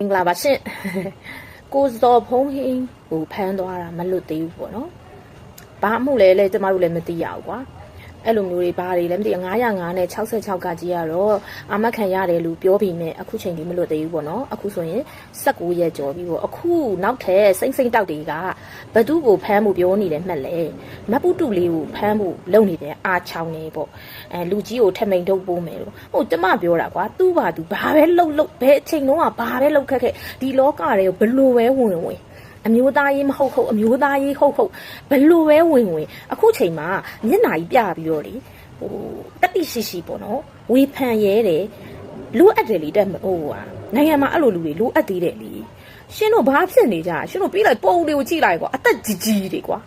မင်္ဂလာပါရှင်ကိုစော်ဖုံးဟင်းကိုဖမ်းသွားတာမလွတ်သေးဘူးပေါ့နော်ဘာမှမလဲလဲကျမတို့လည်းမသိရဘူးကွာ အဲ့လိုမျိုးတွေဘာတွေလဲမသိ905နဲ့66ကကြီးကတော့အာမခံရတယ်လို့ပြောပြီးမြဲအခုချိန်ဒီမလွတ်သေးဘူးပေါ့နော်အခုဆိုရင်19ရက်ကျော်ပြီပေါ့အခုနောက်ထပ်စိမ့်စိမ့်တောက်တွေကဘသူ့ကိုဖမ်းမှုပြောနေတယ်မှတ်လဲမပုတုလေးကိုဖမ်းမှုလုပ်နေတယ်အာချောင်းနေပေါ့အဲလူကြီးကိုထမိန်ထုတ်ပိုးမယ်လို့ဟိုကျမပြောတာကွာသူ့ဘာသူဘာပဲလှုပ်လှုပ်ဘယ်အချိန်လုံးကဘာပဲလှုပ်ခက်ခက်ဒီလောကတွေကိုဘလို့ပဲဝင်ဝင် အမျိုးသားရေးမဟုတ်ဟုတ်အမျိုးသားရေးဟုတ်ဟုတ်ဘလို့ပဲဝင်ဝင်အခုချိန်မှာမျက်နှာကြီးပြပြီးတော့လေဟိုတတိရှိရှိပေါ့နော်ဝေဖန်ရဲတယ်လိုအပ်တယ်လေတက်ဟိုဟာနိုင်ငံမှာအဲ့လိုလူတွေလိုအပ်သေးတယ်လေရှင်တို့ဘာဖြစ်နေကြရှင်တို့ပြီးလိုက်ပုံတွေကိုကြည့်လိုက်ကွာအသက်ကြီးကြီးတွေကွာ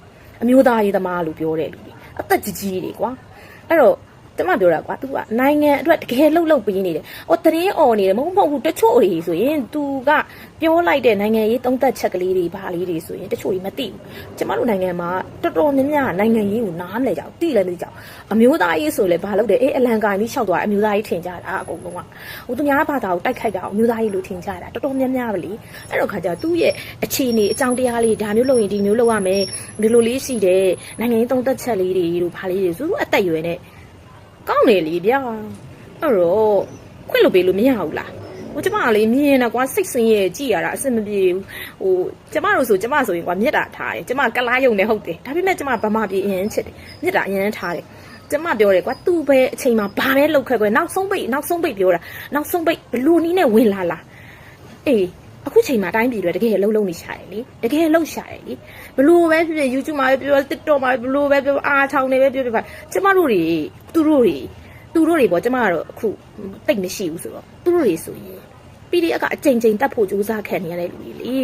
အမျိုးသားရေးသမားလို့ပြောတဲ့လူတွေအသက်ကြီးကြီးတွေကွာအဲ့တော့ ကျမပြောတာကွာ तू ကနိုင်ငံအတွက်တကယ်လှုပ်လှုပ်ပေးနေတယ်။အော်တရင်អော်နေတယ်မဟုတ်မဟုတ်ဘူးတချို့တွေဆိုရင် तू ကပြောလိုက်တဲ့နိုင်ငံရေးသုံးသက်ချက်ကလေးတွေဘာလေးတွေဆိုရင်တချို့တွေမသိဘူး။ကျမတို့နိုင်ငံမှာတော်တော်များများနိုင်ငံရေးကိုနားမလဲကြဘူး။သိလည်းမသိကြဘူး။အမျိုးသားရေးဆိုလည်းဘာလုပ်တယ်အေးအလံကိုင်းပြီးလျှောက်သွားအမျိုးသားရေးထင်ကြတာအကုန်လုံးက။ဟိုသူများဘာသာကိုတိုက်ခိုက်တာအမျိုးသားရေးလို့ထင်ကြတာတော်တော်များများပဲလေ။အဲ့တော့ခါကျသူ့ရဲ့အခြေအနေအကြောင်းတရားလေးဒါမျိုးလုပ်ရင်ဒီမျိုးလုပ်ရမယ်။ဒီလိုလေးရှိတယ်။နိုင်ငံရေးသုံးသက်ချက်လေးတွေတို့ဘာလေးတွေသူအသက်အရွယ်နဲ့ ကောင်းတယ်လေဗျာအဲ့တော့ခွင့်လို့ပေးလို့မရဘူးလားဟိုကျမကလေမြင်တာကွာစိတ်ဆင်းရဲကြည်ရတာအဆင်မပြေဘူးဟိုကျမတို့ဆိုကျမဆိုရင်ကွာမြစ်တာထားတယ်ကျမကလားယုံနေဟုတ်တယ်ဒါပေမဲ့ကျမဗမာပြည်အရင်ချစ်တယ်မြစ်တာအရင်ထားတယ်ကျမပြောတယ်ကွာသူ့ပဲအချိန်မှာဘာပဲလောက်ခဲ့ကွယ်နောက်ဆုံးပိတ်နောက်ဆုံးပိတ်ပြောတာနောက်ဆုံးပိတ်ဘလူနီးနဲ့ဝင်လာလားအေး အခုချိန်မှာတိုင်းပြည်တွေတကယ်လှုပ်လှုပ်နေရှာတယ်လေတကယ်လှုပ်ရှာတယ်လေဘလို့ပဲဖြစ်ဖြစ် YouTube မှာပဲပြော TikTok မှာပဲဘလို့ပဲပြောအားချောင်းနေပဲပြောပြောပါကျမတို့တွေသူတို့တွေသူတို့တွေပေါ့ကျမကတော့အခုတိတ်မရှိဘူးဆိုတော့သူတို့တွေဆိုရင် PDF ကအချိန်ချင်းတတ်ဖို့ကြိုးစားခံနေရတဲ့လူတွေလေ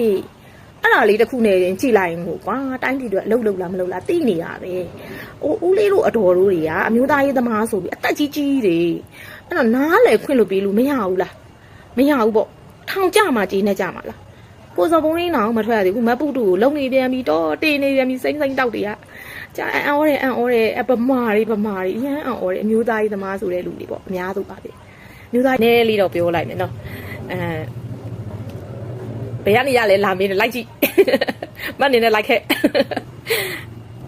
အဲ့ဒါလေးတစ်ခုနဲ့ရင်ကြည်လိုက်ရင်ကိုကွာတိုင်းပြည်တွေအလုတ်လုတ်လားမလုတ်လားသိနေတာပဲအိုးဦးလေးတို့အတော်တို့တွေကအမျိုးသားရေးသမားဆိုပြီးအသက်ကြီးကြီးတွေအဲ့တော့နားလေခွင့်လို့ပေးလို့မရဘူးလားမရဘူးပေါ့ ထောင်ကြမှာကြီးနေကြမှာလားကိုစော်ဘုံရင်းအောင်မထွက်ရသေးဘူးမပုတူကိုလုံနေပြန်ပြီတော့တင်နေပြန်ပြီစိမ့်စိမ့်တောက်တွေကကြာအံ့ဩတယ်အံ့ဩတယ်အပမာတွေပမာတွေအရန်အံ့ဩတယ်အမျိုးသားရေးသမားဆိုတဲ့လူတွေပေါ့အများစုပါပဲမျိုးသားနည်းလေးတော့ပြောလိုက်မယ်နော်အဲဘယ်ကနေရလဲလာမင်းလိုက်ကြည့်မနေနဲ့လိုက်ခဲ့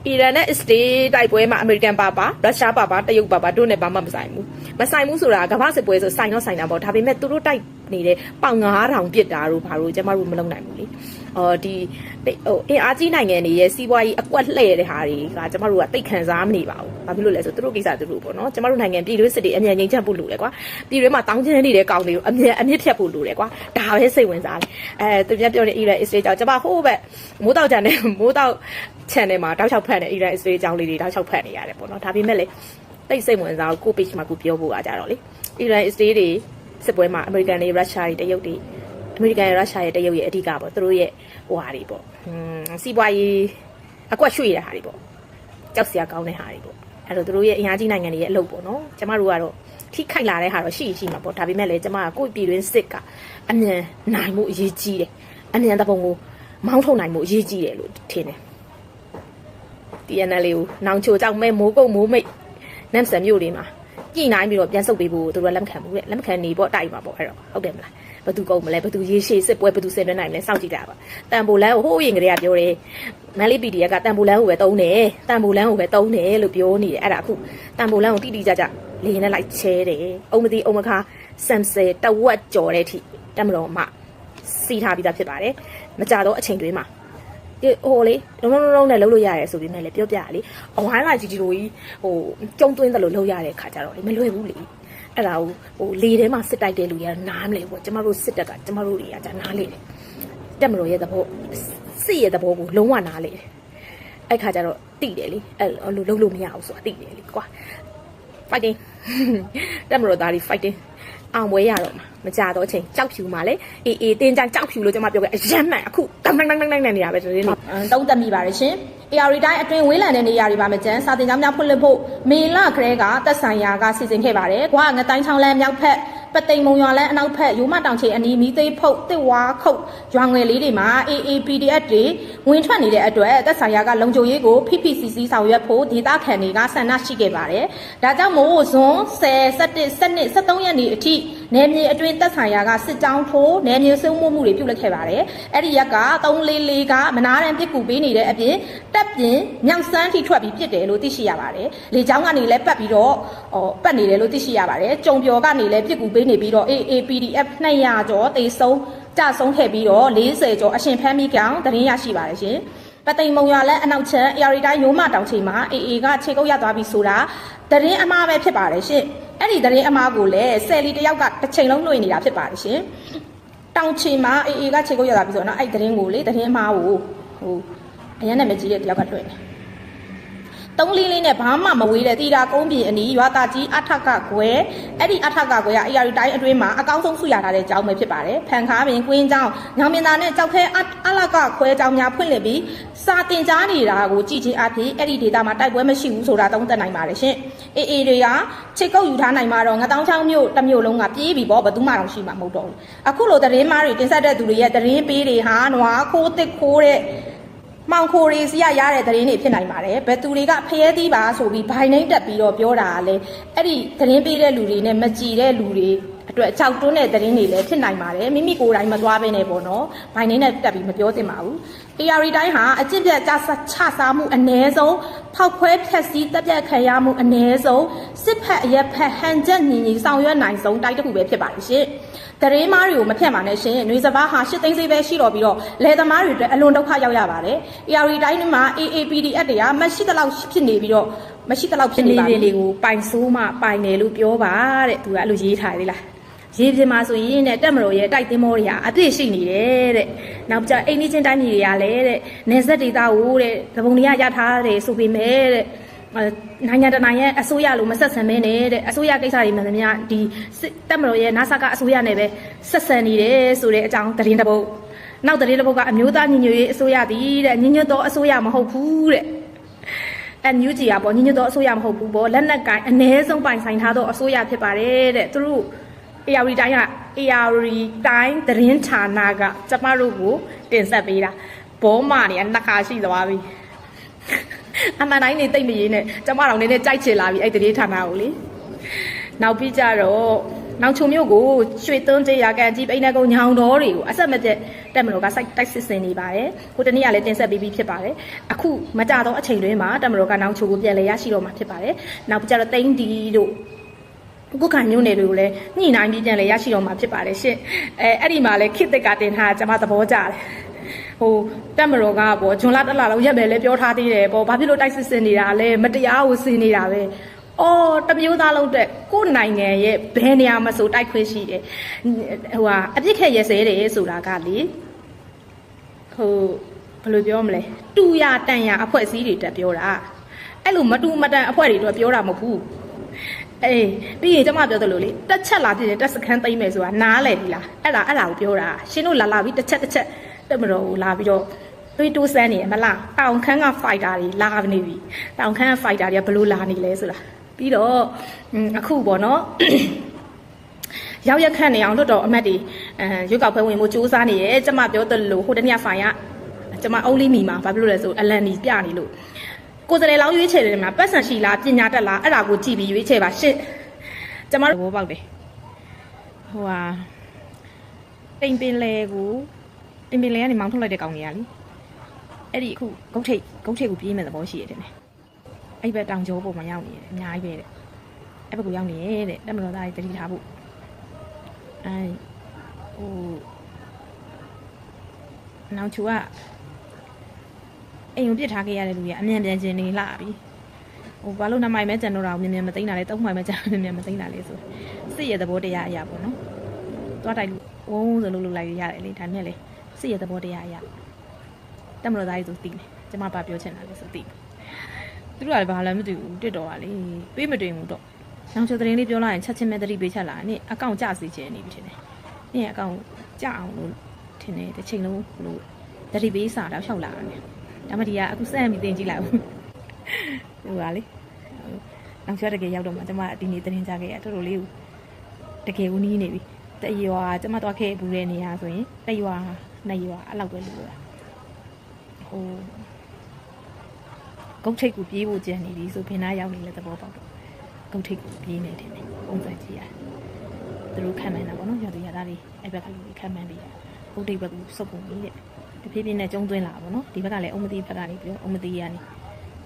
အီရန်နဲ့အစ္စရေးတိုက်ပွဲမှာအမေရိကန်ပါပါရုရှားပါပါတရုတ်ပါပါတို့နဲ့ဘာမှမဆိုင်ဘူးမဆိုင်ဘူးဆိုတာကမ္ဘာစစ်ပွဲဆိုဆိုင်တော့ဆိုင်တာပေါ့ဒါပေမဲ့သူတို့တိုက်နေတဲ့ပေါင်9000ပြစ်တာတို့ဘာလို့ကျမတို့မလုပ်နိုင်ဘူးလေ အော်ဒီဟိုအင်အားကြီးနိုင်ငံတွေရဲ့စီးပွားရေးအကွက်လှည့်တဲ့ဟာတွေကကျမတို့ကတိတ်ခံစားမနေပါဘူးဘာဖြစ်လို့လဲဆိုသူတို့ကိစ္စသူတို့ပေါ့နော်ကျမတို့နိုင်ငံပြည်တွင်းစစ်တွေအမြန်ငြိမ်းချမ်းဖို့လိုတယ်ကွာပြည်တွင်းမှာတောင်းကျမ်းနေတဲ့ကောင်တွေကိုအမြန်အမြင့်ဖြတ်ဖို့လိုတယ်ကွာဒါပဲစိတ်ဝင်စားတယ်အဲသူများပြောနေအီရန်အစ္စရေးကြောင့်ကျမဟိုးဘက်မိုးတောက်ကြတယ်မိုးတောက် channel မှာတောက်ချောက်ဖတ်နေအီရန်အစ္စရေးကြောင်းလေးတွေတောက်ချောက်ဖတ်နေရတယ်ပေါ့နော်ဒါပေမဲ့လေတိတ်စိတ်ဝင်စားကို page မှာကိုပြောဖို့ကကြတော့လေအီရန်အစ္စရေးတွေစစ်ပွဲမှာအမေရိကန်တွေရုရှားတွေတရုတ်တွေ အမေရိကန်ရဲ့ရုရှားရဲ့တရုတ်ရဲ့အဓိကပေါ့သူတို့ရဲ့ဟိုဟာတွေပေါ့ဟွန်းစီးပွားရေးအကွက်ရွှေ့တဲ့ဟာတွေပေါ့ကြောက်စရာကောင်းတဲ့ဟာတွေပေါ့အဲ့တော့သူတို့ရဲ့အင်အားကြီးနိုင်ငံတွေရဲ့အလုပ်ပေါ့နော်ကျမတို့ကတော့ထိခိုက်လာတဲ့ဟာတော့ရှိရှိမှာပေါ့ဒါပေမဲ့လည်းကျမကကိုယ့်ပြည်တွင်းစစ်ကအမြန်နိုင်မှုအရေးကြီးတယ်အမြန်တပုံကိုမောင်းထုတ်နိုင်မှုအရေးကြီးတယ်လို့ထင်တယ် TNL လေးကိုနောင်ချိုကြောင့်မဲမိုးကုတ်မိုးမိတ်နမ်ဆန်မြို့လေးမှာကြည်နိုင်ပြီးတော့ပြန်ဆုပ်ပေးဖို့သူတို့ကလက်မခံဘူးတဲ့လက်မခံနေပေါ့တိုက်ပါပေါ့အဲ့တော့ဟုတ်တယ်မလား ဘသူကုန်းမလဲဘသူရေရှည်စစ်ပွဲဘသူဆင်နွှဲနိုင်မလဲစောင့်ကြည့်ကြပါတန်ပိုလန်းကိုဟိုးရင်ကလေးကပြောတယ်မန်လေး PDF ကတန်ပိုလန်းကိုပဲတုံးတယ်တန်ပိုလန်းကိုပဲတုံးတယ်လို့ပြောနေတယ်အဲ့ဒါအခုတန်ပိုလန်းကိုတိတိကျကျလေရင်နဲ့လိုက်ချဲတယ်အုံမတိအုံမခါဆမ်ဆယ်တဝက်ကြော်တဲ့အထိတက်မတော်မှစီထားပြီးသားဖြစ်ပါတယ်မကြတော့အချိန်တွင်းမှာဒီဟိုလေလုံးလုံးလုံးနဲ့လှုပ်လို့ရတယ်ဆိုပြီးမဲ့လေပြောပြရလေအဝိုင်းလာကြီးကြီးလိုကြီးဟိုကျုံသွင်းတယ်လို့လှုပ်ရတဲ့ခါကြတော့လေမလွယ်ဘူးလေ အဲ့ဒါကိုဟိုလေထဲမှာစစ်တိုက်တဲ့လူတွေကနားမလဲပေါ့ကျမတို့စစ်တက်ကကျမတို့တွေကじゃနားလေတယ်တက်မလို့ရဲ့သဘောစစ်ရဲ့သဘောကိုလုံးဝနားလေတယ်အဲ့ခါကျတော့တိတယ်လေအဲ့လိုလှုပ်လို့မရဘူးဆိုတာတိတယ်လေကွာ fighting တက်မလို့သားတွေ fighting အောင်ပွဲရတော့မှာမကြတော့အချိန်ကြောက်ဖြူမှာလေအေးအေးတင်းကြကြောက်ဖြူလို့ကျွန်မပြောခဲ့အရမ်းမှန်အခုတန်းတန်းတန်းတန်းနေတာပဲဒီနေ့တုံးတက်မိပါတယ်ရှင်။ AR တိုင်းအတွင်းဝေးလံတဲ့နေရာတွေပါမကျန်စာတင်ကြောင်းများဖွင့်လှစ်ဖို့မေလခရဲကသက်ဆိုင်ရာကစီစဉ်ခဲ့ပါတယ်။ကွာငတိုင်းချောင်းလမ်းမြောက်ဖက် ပသိမ်မုံရွာလန်းအနောက်ဖက်ရိုးမတောင်ချေအနီးမီသိပ်ဖုတ်တစ်ဝါခုတ်ရွာငွေလေးတွေမှာ AAPDF တွေဝင်ထွက်နေတဲ့အတွက်သက်ဆိုင်ရာကလုံခြုံရေးကို PPCC ဆောင်ရွက်ဖို့ဒေသခံတွေကဆန္ဒရှိခဲ့ပါတယ်။ဒါကြောင့်မို့ဇွန်10 17 12 13ရက်နေ့အထိနယ်မြေအတွင်းသက်ဆိုင်ရာကစစ်ကြောင်းထိုးနယ်မြေစုံမှုမှုတွေပြုလုပ်ခဲ့ပါတယ်။အဲ့ဒီရက်က344ကမနာရန်ပစ်ကူပေးနေတဲ့အပြင်တက်ပြင်မြောက်စမ်းထိထွက်ပြီးပြစ်တယ်လို့သိရှိရပါတယ်။လေကြောင်းကနေလည်းပတ်ပြီးတော့ဟောပတ်နေတယ်လို့သိရှိရပါတယ်။ကြုံပြော်ကနေလည်းပစ်ကူပေးနေပြီးတော့ AAPDF 200ကျော်တေဆုံးကြဆုံးခဲ့ပြီးတော့40ကျော်အရှင်ဖမ်းမိကြောင်းသတင်းရရှိပါတယ်ရှင်။ပသိမ်မုံရွာလက်အနောက်ချက်အရာရီတိုင်းရိုးမတောင်ချိန်မှာ AA ကခြေကုပ်ရသွားပြီဆိုတာသတင်းအမှားပဲဖြစ်ပါတယ်ရှင်။အဲ့ဒီသတင်းအမှားကိုလည်းဆယ်လီတယောက်ကတစ်ချိန်လုံးနှွေနေတာဖြစ်ပါတယ်ရှင်။တောင်ချိန်မှာ AA ကခြေကုပ်ရသွားပြီဆိုတော့အဲ့ဒီသတင်းကိုလေသတင်းအမှားကိုဟိုအရင်နဲ့မကြည့်တဲ့တယောက်ကလွှင့်တယ်။ တုံးလေးလေးနဲ့ဘာမှမဝေးတဲ့တီတာကုန်းပြည်အနီးရွာသားကြီးအထက်ကကွယ်အဲ့ဒီအထက်ကကွယ်ကအရာရီတိုင်းအတွင်းမှာအကောင်းဆုံးဆုရထားတဲ့ကျောင်းပဲဖြစ်ပါတယ်ဖန်ခါပင်ကွင်းကျောင်းညောင်မင်းသားနဲ့ကြောက်ခဲအလကခွဲကျောင်းများဖွင့်လှစ်ပြီးစာတင်ကြားနေတာကိုကြည်ချင်းအဖြစ်အဲ့ဒီဒေတာမှာတိုက်ပွဲမရှိဘူးဆိုတာသုံးသပ်နိုင်ပါတယ်ရှင်အေးအေးတွေကချစ်ကုတ်ယူထားနိုင်မှာတော့ငတောင်းချောင်းမြို့တစ်မြို့လုံးကပြေးပြီးပေါ့ဘယ်သူမှတော့ရှိမှာမဟုတ်တော့ဘူးအခုလိုသတင်းမားတွေတင်ဆက်တဲ့သူတွေရဲ့သတင်းပေးတွေဟာနွားခိုးတစ်ခိုးတဲ့ မောင်ခိုရီစီရရတဲ့သတင်းတွေဖြစ်နိုင်ပါတယ်ဘယ်သူတွေကဖျဲသီးပါဆိုပြီးဘိုင်နှိမ့်တက်ပြီးတော့ပြောတာကလည်းအဲ့ဒီသတင်းပေးတဲ့လူတွေနဲ့မကြည်တဲ့လူတွေ အတွက်ကြောက်တွန်းတဲ့သတင်းတွေလည်းဖြစ်နိုင်ပါတယ်မိမိကိုယ်တိုင်မသွားဘဲနဲ့ပေါ့နော်ဘိုင်နှိမ့်နဲ့တက်ပြီးမပြောသင့်ပါဘူး AR တိုင်းဟာအကျင့်ပြတ်ကြဆချစားမှုအ ਨੇ ဆုံးဖောက်ခွဲဖြက်စီးတက်ပြတ်ခံရမှုအ ਨੇ ဆုံးစစ်ဖက်အရက်ဖက်ဟန်ချက်ညီညီဆောင်ရွက်နိုင်ဆုံးတိုက်တစ်ခုပဲဖြစ်ပါတယ်ရှင်တရေမားတွေကိုမဖြတ်ပါနဲ့ရှင်။နှွေစဘာဟာရှစ်သိန်းစေးပဲရှိတော့ပြီးတော့လယ်သမားတွေအတွက်အလွန်ဒုက္ခရောက်ရပါတယ်။ AR တိုင်းမှာ AAPDF တွေကမရှိသလောက်ဖြစ်နေပြီးတော့မရှိသလောက်ဖြစ်နေပါနေဘူးလေးကိုပိုင်ဆိုးမှပိုင်တယ်လို့ပြောပါတဲ့သူကအဲ့လိုရေးထားသေးလား ရေးပြမှာဆိုရင်တဲ့တက်မလို့ရဲ့တိုက်သင်းမောတွေဟာအပြည့်ရှိနေတယ်တဲ့နောက်ကြအိမ်နီးချင်းတိုင်းပြည်တွေကလည်းတဲ့နေဆက်ဒေတာကိုတဲ့သဘုံတွေကရထားတယ်ဆိုပေမဲ့တဲ့အဲနိုင်ငံတကာရဲ့အစိုးရလိုမဆက်ဆံမဲနဲ့တဲ့အစိုးရကိစ္စတွေမှန်သမျှဒီစစ်တက်မလို့ရဲ့နာဆာကအစိုးရနဲ့ပဲဆက်ဆံနေတယ်ဆိုတဲ့အကြောင်းသတင်းတစ်ပုဒ်နောက်သတင်းတစ်ပုဒ်ကအမျိုးသားညီညွတ်ရေးအစိုးရတည်တဲ့ညီညွတ်သောအစိုးရမဟုတ်ဘူးတဲ့ အန်ယူဂျီอ่ะပေါ့ညီညွတ်သောအစိုးရမဟုတ်ဘူးပေါ့လက်နက်ကိုင်အ ਨੇ ဆုံးပိုင်ဆိုင်ထားသောအစိုးရဖြစ်ပါတယ်တဲ့သူတို့ AR တိုင်းက AR တိုင်းသတင်းဌာနကကျမတို့ကိုတင်ဆက်ပေးတာဘောမနေနှစ်ခါရှိသွားပြီအမှန်တိုင်းနေတိတ်မရေးနဲ့ကျမတော်နေနဲ့ကြိုက်ချင်လာပြီအဲ့သတင်းဌာနကိုလေနောက်ပြီးကြတော့နောက်ချုံမျိုးကိုရွှေသွန်းကျေးရကန်ကြီးပိန်းတဲ့ကုန်းညောင်တော်တွေကိုအဆက်မပြတ်တက်မလို့ကစိုက်တိုက်စစ်စင်နေပါတယ်ကိုတနေ့ကလည်းတင်ဆက်ပြီးပြီဖြစ်ပါတယ်အခုမကြတော့အချိန်တွင်းမှာတက်မလို့ကနောက်ချုံကိုပြန်လဲရရှိတော့မှာဖြစ်ပါတယ်နောက်ပြီးကြတော့တိန်းဒီတို့ ကုက္ကမျိုးနယ်တွေကိုလည်းညှိနှိုင်းပြီးပြန်လဲရရှိတော့မှာဖြစ်ပါတယ်ရှင့်အဲအဲ့ဒီမှာလဲခစ်တက်ကတင်ထားကျွန်မသဘောကျတယ်ဟိုတက်မတော်ကပေါ့ဂျွန်လာတက်လာလောက်ရက်မယ်လဲပြောထားသေးတယ်ပေါ့ဘာဖြစ်လို့တိုက်စစ်စင်နေတာလဲမတရားကိုစင်နေတာပဲအော်တမျိုးသားလုံးတက်ကိုယ့်နိုင်ငံရဲ့ဘယ်နေရာမှာဆိုတိုက်ခွင့်ရှိတယ်ဟိုဟာအပြစ်ခက်ရဲစဲတယ်ဆိုတာကလေဟိုဘယ်လိုပြောမလဲတူရတန်ရအဖွဲ့အစည်းတွေတက်ပြောတာအဲ့လိုမတူမတန်အဖွဲ့တွေတော့ပြောတာမဟုတ်ဘူး အေးပြီးရင်ကျမပြောသလိုလေတက်ချက်လာဖြစ်ရင်တက်စခန်းသိမ့်မယ်ဆိုတာနားလဲပြီလားအဲ့ဒါအဲ့ဒါကိုပြောတာရှင်းတို့လာလာပြီးတစ်ချက်တစ်ချက်တက်မတော်ကိုလာပြီးတော့တွေးတိုးစမ်းနေရမလားတောင်ခန်းကဖိုက်တာတွေလာနေပြီတောင်ခန်းကဖိုက်တာတွေကဘလို့လာနေလဲဆိုတာပြီးတော့อืมအခုပေါ့နော်ရောက်ရက်ခန့်နေအောင်လွတ်တော်အမတ်တွေအဲရွက်ကောက်ပွဲဝင်မှုစူးစမ်းနေရဲကျမပြောသလိုဟိုတနေ့ဖိုင်ကကျမအုံးလေးမိမှာဘာဖြစ်လို့လဲဆိုအလန်နီပြနေလို့ ကိုယ်စလဲလောင်းရွေးချယ်တယ်မှာပတ်စံရှိလားပညာတတ်လားအဲ့ဒါကိုကြည့်ပြီးရွေးချယ်ပါရှင့်ကျမတို့ဘောပေါက်တယ်ဟိုဟာတိမ်ပင်လဲကိုတိမ်ပင်လဲကနေမောင်းထုတ်လိုက်တဲ့ကောင်ကြီးကလေအဲ့ဒီအခုဂုတ်ထိတ်ဂုတ်ထိတ်ကိုပြေးမဲ့သဘောရှိရတယ်နဲ့အဲ့ဘက်တောင်ကျောပေါ်မှာရောက်နေတယ်အများကြီးပဲတဲ့အဲ့ဘက်ကိုရောက်နေရဲ့တဲ့တက်မတော်သားကြီးတတိထားဖို့အဲ့ဟိုနောက်ချူက အိမ်ကိုပြစ်ထားခဲ့ရတဲ့လူကြီးကအမြန်ပြန်ကျင်နေလာပြီဟိုဘာလို့နှမိုင်မဲကြံတော့တာကိုမြန်မြန်မသိမ်းတာလဲသုံးမိုင်မဲကြံမြန်မြန်မသိမ်းတာလဲဆိုစစ်ရဲ့သဘောတရားအရာပေါ့နော်သွားတိုက်လို့ဝုန်းဆိုလို့လုပ်လိုက်ရတယ်လေဒါနဲ့လေစစ်ရဲ့သဘောတရားအရာတက်မလို့သားကြီးဆိုသိတယ်ကျမဘာပြောချင်တာလဲဆိုသိသူတို့ကလည်းဘာလဲမသိဘူးတစ်တော်ကလေပေးမတွင်ဘူးတော့နောက်ချိုသတင်းလေးပြောလိုက်ရင်ချက်ချင်းမဲ့တတိပေးချက်လာနေအကောင့်ကြစီခြင်းနေပြီထင်တယ်နေအကောင့်ကြအောင်လို့ထင်တယ်တစ်ချိန်လုံးလို့တတိပေးစာတော့လျှောက်လာတယ် ဒါမှဒီကအခုစမ်းပြီးတင်ကြည့်လိုက်ဦးဟိုပါလေနောက်ကျော်တကယ်ရောက်တော့မှကျွန်မဒီနေ့တင်ကြခဲ့ရတော်တော်လေးကိုတကယ်ဦးနီးနေပြီတရွာကျမတော့ခဲ့ဘူးတဲ့နေရာဆိုရင်တရွာနှစ်ရွာအဲ့လောက်ပဲလို့ရဟိုဂုတ်ထိတ်ကိုပြေးဖို့ကြံနေပြီဆိုဖင်သားရောက်နေလဲသဘောပေါက်တော့ဂုတ်ထိတ်ကိုပြေးနေတယ်ပုံစံကြည့်ရတယ်သူတို့ခံမှန်းတာပေါ့နော်ရသူရသားလေးအဲ့ဘက်ကလူတွေခံမှန်းပြီးဂုတ်ထိတ်ဘက်ကိုစုပ်ပုံပြီးတဲ့ တဖြည်းဖြည်းနဲ့ကျုံသွင်းလာပါပေါ့နော်ဒီဘက်ကလည်းအုံမတိဘက်ကနေပြီးတော့အုံမတိကနေ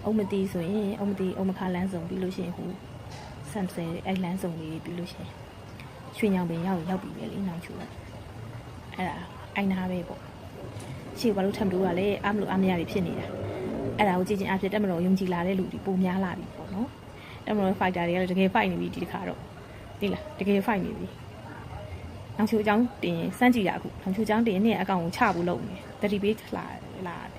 အုံမတိဆိုရင်အုံမတိအုံမခါလန်းဆောင်ပြီးလို့ရှိရင်ဟိုဆမ်ဆယ်အဲ့လန်းဆောင်လေးပြီးလို့ရှိရင်ရွှေညောင်ပင်ရောက်ရောက်ပြီပဲလေနောင်ချူကအဲ့ဒါအိုင်နာပဲပေါ့ရှေ့ဘာလို့ထပ်လို့ကလည်းအမလို့အမရတွေဖြစ်နေတာအဲ့ဒါကိုကြည့်ချင်းအဖြစ်တက်မလို့ယုံကြည်လာတဲ့လူတွေပုံများလာပြီပေါ့နော်တက်မလို့ fighter တွေကလည်းတကယ် fight နေပြီဒီတစ်ခါတော့သိလားတကယ် fight နေပြီ နောင်ချူအကြောင်းတင်စမ်းကြည့်ရအခုနောင်ချူအကြောင်းတင်နေ့အကောင်ကိုချဖို့လုပ်နေတယ်တတိပေးလာလာတယ်